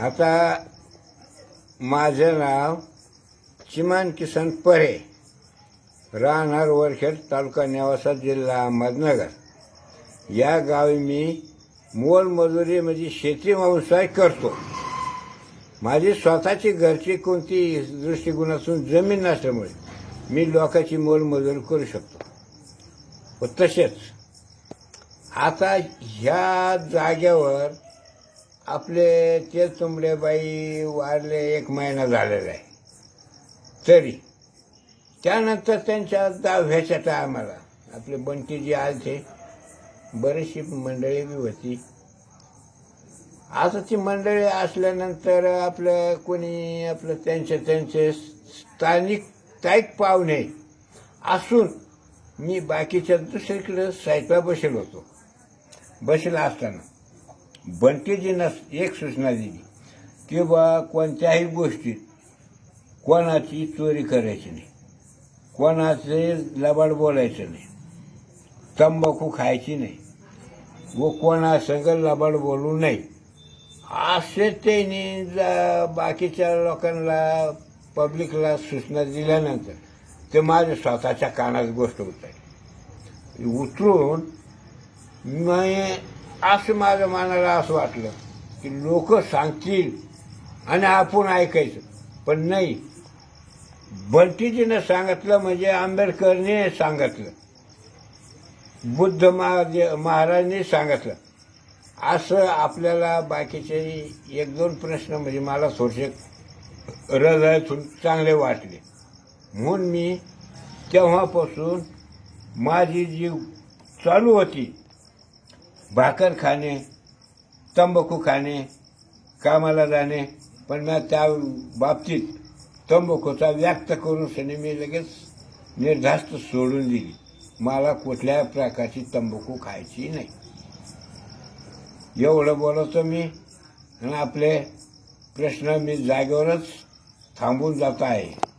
आता माझं नाव चिमान किसन परे राहणार वरखेड तालुका नेवासा जिल्हा अहमदनगर. या गावी मी मोलमजुरी म्हणजे शेती व्यवसाय करतो. माझी स्वतःची घरची कोणती दृष्टिकोनातून जमीन नसल्यामुळे मी लोकांची मोलमजुरी करू शकतो. व तसेच आता ह्या जाग्यावर आपले ते तुंबडेबाई वारले एक महिना झालेला आहे. तरी त्यानंतर त्यांच्या दहाव्याच्या टायमाला आपले बंटी जे आलते बरीचशी मंडळी बी होती. आता ती मंडळी असल्यानंतर आपलं कोणी आपलं त्यांचे त्यांचे स्थानिक स्थायिक पाहुणे असून मी बाकीच्या दुसरीकडे साईटला बसेल होतो. बसला असताना. बंटीजीनं एक सूचना दिली. की बा कोणत्याही गोष्टीत कोणाची चोरी करायची नाही. कोणाचे लबाड बोलायचं नाही. तंबाखू खायची नाही. व कोणासंग लबाड बोलू नये. असे त्यांनी जा- बाकीच्या लोकांना पब्लिकला सूचना दिल्यानंतर ते माझ्या स्वतःच्या कानात गोष्ट उतरली. उतरून मी असं माझ्या मनाला असं वाटलं की लोक सांगतील आणि आपण ऐकायचं. पण नाही. बंटीजीनं सांगितलं म्हणजे आंबेडकरने सांगितलं. बुद्ध महाराज महाराजांनी सांगितलं. असं आपल्याला बाकीचे एक दोन प्रश्न म्हणजे मला थोडेसे हृदयातून चांगले वाटले. म्हणून मी तेव्हापासून माझी जी चालू होती. भाकर खाणे तंबाखू खाणे कामाला जाणे पण मी त्या बाबतीत तंबाखूचा व्यक्त करून सनी मी लगेच निर्धास्त सोडून दिली. मला कुठल्या प्रकारची तंबाखू खायची नाही. एवढं बोलतो मी आणि आपले प्रश्न मी जागेवरच थांबून जात आहे.